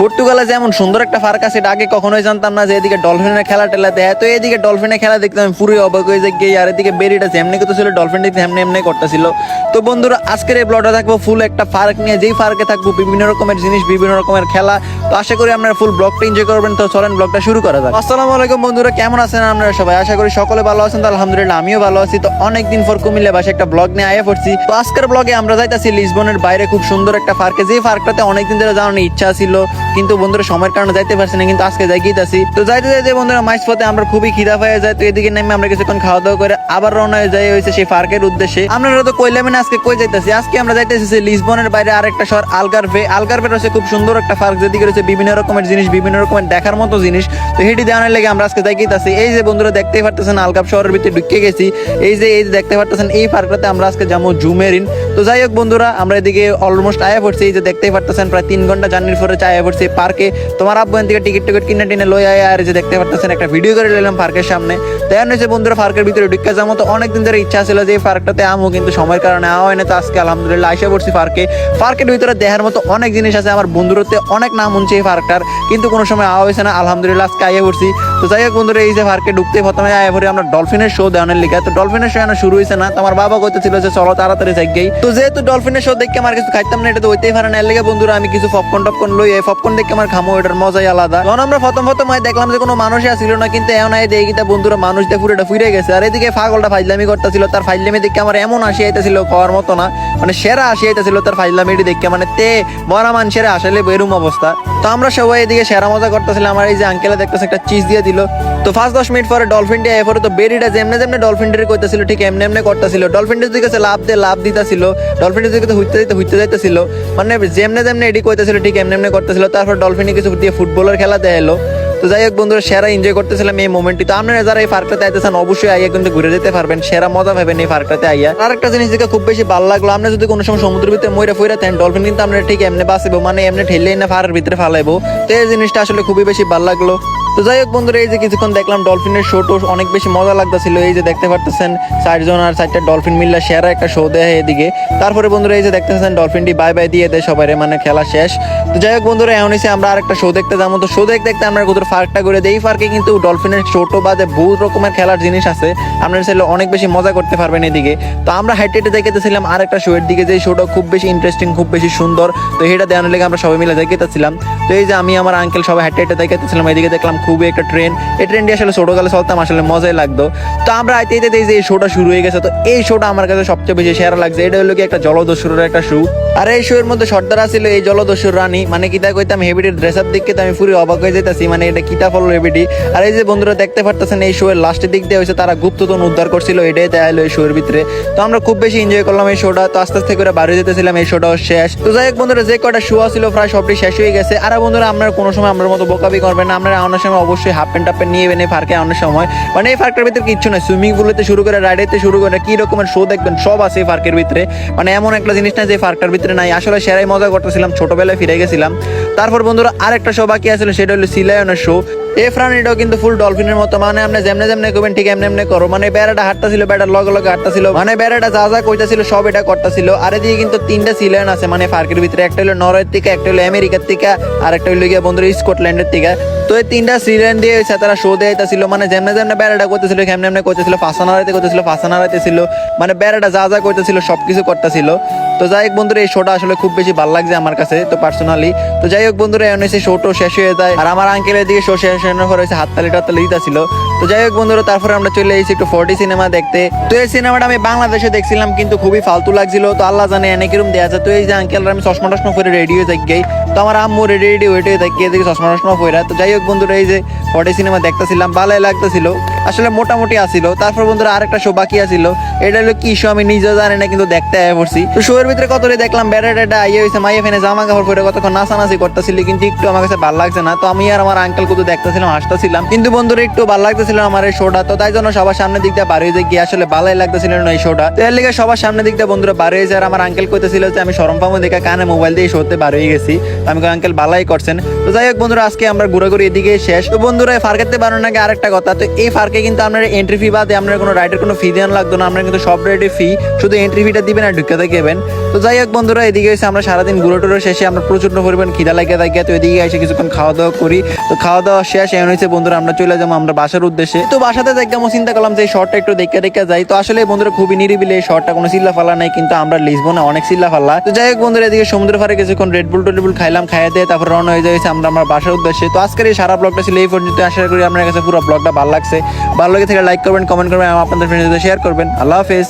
পর্তুগালে যেমন সুন্দর একটা ফার্ক আছে, এটা আগে কখনোই জানতাম না যে এদিকে ডলফিনের খেলা টেলা দেয়। তো এদিকে ডলফিনের খেলা দেখতে আমি পুরোই অবাক হয়ে যাই আর এদিকে বেরিটা যেমনি করতেছিল ডলফিন দেখতে এমনি এমনি করতেছিল। তো বন্ধুরা, আজকের এই ব্লগটা থাকব ফুল একটা পার্ক নিয়ে। যেই পার্কে থাকব, বিভিন্ন রকমের জিনিস, বিভিন্ন রকমের খেলা। তো আশা করি আপনারা ফুল ব্লগটা এনজয় করবেন। তো চলেন ব্লগটা শুরু করা যাক। আসসালামু আলাইকুম বন্ধুরা, কেমন আছেন আপনারা সবাই? আশা করি সকলে ভালো আছেন। তো আলহামদুলিল্লাহ, আমিও ভালো আছি। তো অনেকদিন পর কুমিল্লা বাসে একটা ব্লগ নিয়ে আয়া পড়ছি। তো আজকের ব্লগে আমরা যাইতাছি লিসবনের বাইরে খুব সুন্দর একটা পার্কে যে পার্কটাতে অনেকদিন ধরে যাওয়ার ইচ্ছা ছিল কিন্তু বন্ধুরা সময়ের কারণে যাইতে পারছি না, কিন্তু আজকে যাই গিয়েছি তো যাইতে যাইতে বন্ধুরা মাইস পথে আমরা খুবই খিদা পেয়ে যায়, তো এদিকে নেমে আমরা কিছুক্ষণ খাওয়া দাওয়া করে আবার রওনা হয়ে যাই হয়েছে সেই পার্কের উদ্দেশ্যে। আপনারা তো কইলামে না আজকে কই যাইতেছি। আজকে আমরা যাইতেছি যে লিসবনের বাইরে আরেকটা শহর, আলগারভে। আলগারভে রয়েছে খুব সুন্দর একটা পার্ক, যেদিকে রয়েছে বিভিন্ন রকমের জিনিস, বিভিন্ন রকমের দেখার মতো জিনিস। তো হেঁটে দেওয়ানোর লেগে আমরা আজকে যাই গিয়েছি এই যে বন্ধুরা দেখতেই পারতেছেন আলগার শহরের ভিতরে ঢুকে গেছি। এই যে এই যে দেখতে পারতেছেন এই পার্কটাতে আমরা আজকে যাব জুমেরিন। তো যাই হোক বন্ধুরা, আমরা এদিকে অলমোস্ট আয়া পড়ছি। এই যে দেখতেই পারতেছেন, প্রায় তিন ঘণ্টা জার্নির পরে আয়া পড়ছি। পার্কে তোমার আব্বু এখান থেকে টিকিট টিকিট কিনে টিনে লই আয়, আর যে দেখতে পারতেছেন একটা ভিডিও করে নিলাম পার্কের সামনে। তাই হচ্ছে বন্ধুরা পার্কের ভিতরে ঢুকে যাব, তো অনেকদিন ধরে ইচ্ছা ছিল যে এই পার্কটাতে আমো, কিন্তু সময়ের কারণে আওয়া হয় না তো আজকে আলহামদুলিল্লাহ আইসা পড়ছি পার্কে পার্কের ভিতরে দেখার মতো অনেক জিনিস আছে, আমার বন্ধুরতে অনেক নাম শুনছে এই পার্কটার কিন্তু কোনো সময় আওয়া হয়েছে না, আলহামদুলিল্লাহ আজকে আইয়া পড়ছি। তো যাই হোক বন্ধুরা, এই যে পার্কে ঢুকতে প্রথমে আয়া পড়ি আমরা ডলফিনের শো দেওয়ানোর লিখা তো ডলফিনের শো শুরু হয়েছে না, তো আমার বাবা কইতেছিল যে চলো তাড়াতাড়ি যাই তো যেহেতু ডলফিনের শো দেখে আমার কিছু খাইতাম না, এটা তো হইতেই পারে না। এর লেগে বন্ধুরা আমি কিছু পপকর্ন টপকর্ন লই এই পপকর্ন দেখে আমার খামো, এটার মজাই আলাদা। তখন আমরা প্রথম প্রথম আই দেখলাম যে কোনো মানুষই আসছিল না, কিন্তু এমন আই দেখি তা বন্ধুরা মানুষ দেখে পুরোটা ফিরে গেছে। আর এদিকে ফাগলটা ফাইজলামি করতেছিল, তার ফাইজলামি দেখে আমার এমন আসি আইতেছিল খাওয়ার মতো না মানে সেরা আসি আইতেছিল তার ফাইজলামিটি দেখে মানে তে, মরা সেরা আসলে বেরুম অবস্থা। তো আমরা সবাই এদিকে সেরা মজা করতেছিলাম আমার এই যে আঙ্কেলা দেখতেছে একটা চিজ দিয়ে দিল। তো ফার্স্ট দশ মিনিট পরে ডলফিনটি আয় পরে তো বেরিটা যেমনে যেমনে ডলফিনটির কইতেছিল, ঠিক এমনি এমনি করতেছিল। ডলফিনটির দিকে লাভ দিয়ে লাভ দিতেছিল ডলফিনটির দিকে হুইতে দিতে, হুইতে যাইতেছিল। মানে যেমনে যেমনে এডি কইতেছিল, ঠিক এমনি এমনি করতেছিল। তারপর ডলফিনে কিছু দিয়ে ফুটবলের খেলা দেখাল তো যাই হোক বন্ধুরা, সেরা এনজয় করতেছিলাম এই মোমেন্টটি তো আপনারা যারা এই পার্কটাতে আইতেছেন, অবশ্যই আইয়া কিন্তু ঘুরে যেতে পারবেন। সেরা মজা পাবেন এই পার্কটাতে আইয়া। আর একটা জিনিস দেখে খুব বেশি ভালো লাগল, আপনি যদি কোনো সময় সমুদ্রের ভিতরে ময়রা ফইরা থাকেন ডলফিন কিন্তু আপনারা ঠিক এমনি বাঁচবো মানে এমনি ঠেলে না, পাহাড়ের ভিতরে ফালাইবো। তো এই জিনিসটা আসলে খুবই বেশি ভালো লাগল। তো যাই হোক বন্ধুরা, এই যে কিছুক্ষণ দেখলাম ডলফিনের শো টো অনেক বেশি মজা লাগতেছিল। এই যে দেখতে পারতেছেন চারজন আর চারটা ডলফিন মিললে সেরা একটা শো দেয় এদিকে। তারপরে বন্ধুরা, এই যে দেখতেছেন ডলফিনটি বাই বাই দিয়ে দেয় সবাই মানে খেলা শেষ। তো যাই হোক বন্ধুরা, এখন এসে আমরা আরেকটা শো দেখতে যাব। তো শো দেখতে দেখতে আমরা কোথাও পার্কটা করে দিই। পার্কে কিন্তু ডলফিনের ছোটো বাদে বহুত রকমের খেলার জিনিস আছে। আপনারা চাইলে অনেক বেশি মজা করতে পারবেন এদিকে। তো আমরা হাইটে হেঁটে দেখেছিলাম আরেকটা শো এর দিকে, যে শোটা খুব বেশি ইন্টারেস্টিং খুব বেশি সুন্দর। তো এটা দেওয়ানোর লেগে আমরা সবাই মিলে দেখেছিলাম তো এই যে আমি আমার আঙ্কেল সবাই হেঁটে হেঁটে দেখাতেছিলাম এদিকে দেখলাম খুবই একটা ট্রেন এই ট্রেনটি আসলে ছোটো গেলে চলতাম, আসলে মজাই লাগতো। তো আমরা আইতে আইতে এই যে এই শোটা শুরু হয়ে গেছে, তো এই শোটা আমার কাছে সবচেয়ে বেশি সেরা লাগছে। এটা হলো কি একটা জলদস্যুরের একটা শো আর, এই শো এর মধ্যে সর্দার ছিল এই জলদস্যুর রানী। মানে কিতা কইতাম হেবিটির ড্রেসার দিকে তো আমি পুরো অবাক হয়ে যাইতাছি মানে এটা কিতা ফল হেবিটি আর এই যে বন্ধুরা দেখতে পারতেছেন, এই শো এর লাস্টের দিক দিয়ে হয়েছে তারা গুপ্তধন উদ্ধার করছিল, এটাই দেয়া হলো এই শো এর ভিতরে। তো আমরা খুব বেশি এনজয় করলাম এই শোটা, তো আস্তে আস্তে করে বাড়ি যেতেছিলাম, এই শোটাও শেষ। তো যাই হোক বন্ধুরা, যে কটা শো ছিল প্রায় সবটি শেষ হয়ে গেছে। আর বন্ধুরা আপনারা কোনো সময় আমার মতো বোকাবি করবেন না আপনারা অনেক সময় অবশ্যই হাফ প্যান্ট টাপ প্যান্ট নিয়ে নেবেন এই পার্কে অনেক সময়। মানে এই পার্কের ভিতরে কিচ্ছু নাই সুইমিং পুলেতে শুরু করে রাইডেতে শুরু করে, কি রকমের শো দেখবেন, সব আছে এই পার্কের ভিতরে। মানে এমন একটা জিনিস না যে পার্কটার ভিতরে নাই, আসলে সেরাই মজা করতেছিলাম, ছোটবেলায় ফিরে গেছিলাম। তারপর বন্ধুরা, আরেকটা শো বাকি আছিল সেটা হলো সিলায়নের শো এই প্রাণীটাও কিন্তু ফুল ডলফিনের মতো মানে আপনি যেমনে যেমনে করবেন ঠিক এমনি এমনি করো। মানে বেড়াটা হাঁটতা ছিল বেড়ার লগে লগে হাঁটতা ছিল মানে বেড়াটা যা যা কইতাছিল, সব এটা করতেছিল। আর এদিকে কিন্তু তিনটা সিলেন আছে মানে পার্কের ভিতরে। একটা হলো নরওয়ের থেকে একটা হলো আমেরিকার থেকে আর একটা হলো গিয়ে বন্ধুরা স্কটল্যান্ডের থেকে তো এই তিনটা সিলেন দিয়ে হচ্ছে তারা শো দেয়াইতেছিল মানে যেমনে যেমনে বেড়াটা করতেছিল কেমনে এমনি করতেছিল ফাঁসানা রাইতে করতেছিল ফাঁসানা রাইতে ছিল। মানে বেড়াটা যা যা করতেছিল সবকিছু করতেছিল। তো যাই হোক বন্ধুরা, এই শোটা আসলে খুব বেশি ভালো লাগছে আমার কাছে, তো পার্সোনালি তো যাই হোক বন্ধুরা এখন এসে শোটো শেষ হয়ে যায়। আর আমার আঙ্কেলের দিকে শো শেষ হয়ে পরে হয়েছে হাততালি টাততালি দিতেছিল। তো যাই হোক বন্ধুরা, তারপরে আমরা চলে এসেছি একটু ফোর্টি সিনেমা দেখতে। তো এই সিনেমাটা আমি বাংলাদেশে দেখছিলাম, কিন্তু খুবই ফালতু লাগছিল। তো আল্লাহ জানে এনে কিরম দেওয়া যায় তো এই যে আঙ্কেলরা আমি চশমা টশমা করে রেডি হয়ে থাকি তো আমার আম্মু রেডি রেডি হয়ে থাকি এদিকে চশমা টশমা পরে। তো যাই হোক বন্ধুরা, এই যে ফোর্টি সিনেমা দেখতেছিলাম, ভালোই লাগতেছিল। আসলে মোটামুটি আসিল তারপর বন্ধুরা আরেকটা শো বাকি আছিল। এটা হলো কি শো আমি নিজে জানি না, কিন্তু দেখতে আয়া পড়ছি। তো শো এর ভিতরে কতটা দেখলাম বেড়াটা আইয়ে হয়েছে মাইয়া ফেনে জামা কাপড় পরে কতক্ষণ নাচানাচি করতেছিল, কিন্তু একটু আমার কাছে ভালো লাগছে না। তো আমি আর আমার আঙ্কেল কুতু দেখতেছিলাম, হাসতেছিলাম। কিন্তু বন্ধুরা একটু ভালো লাগতেছিল আমার এই শোটা তো তাই জন্য সবার সামনে দিক দিয়ে বাড়ি গিয়ে আসলে ভালোই লাগতেছিল না এই শোটা তো এর লিগে সবার সামনে দিক দিয়ে বন্ধুরা বাড়ি হয়েছে আর আমার আঙ্কেল কইতেছিল যে আমি সরম পামো দেখে কানে মোবাইল দিয়ে শোতে বাড়ি হয়ে গেছি। তো আমি আঙ্কেল ভালাই করছেন। তো যাই হোক বন্ধুরা, আজকে আমরা ঘুরাঘুরি এদিকে শেষ। তো বন্ধুরা ফার্কেতে বানানোর আগে আরেকটা কথা। তো এই ফার্কে পার্কে কিন্তু আপনার এন্ট্রি ফি বাদে আপনার কোনো রাইডের কোনো ফি দেওয়া লাগতো না, আপনার কিন্তু সব রাইডের ফি শুধু এন্ট্রি ফিটা দিবেন আর ঢুকে থাকবেন তো যাই হোক বন্ধুরা, এদিকে এসে আমরা সারাদিন ঘুরে টুরে শেষে আমরা প্রচণ্ড পরিমাণ খিদা লাগে থাকে তো এদিকে এসে কিছুক্ষণ খাওয়া দাওয়া করি। তো খাওয়া দাওয়া শেষ এমন হয়েছে বন্ধুরা আমরা চলে যাব আমরা বাসার উদ্দেশ্যে। তো বাসাতে দেখলাম চিন্তা করলাম যে এই শর্টটা একটু দেখে দেখে যাই। তো আসলে বন্ধুরা খুবই নিরিবিলি, এই শর্টটা কোনো চিল্লা ফাল্লা নাই, কিন্তু আমরা লিসবো না অনেক চিল্লা ফাল্লা তো যাই হোক বন্ধুরা, এদিকে সমুদ্র ফারে কিছুক্ষণ রেডবুল টেডবুল খাইলাম, খাইয়ে দিয়ে তারপর রওনা হয়ে যাইছে আমরা আমার বাসার উদ্দেশ্যে। তো আজকের এই সারা ব্লগটা ছিল এই পর্যন্ত আশা করি আপনার কাছে পুরো ব্লগটা ভালো লাগছে। ভালো লাগে থেকে লাইক করবেন কমেন্ট করবেন এবং আপনাদের ফ্রেন্ডদের শেয়ার করবেন। আল্লাহ হাফেজ।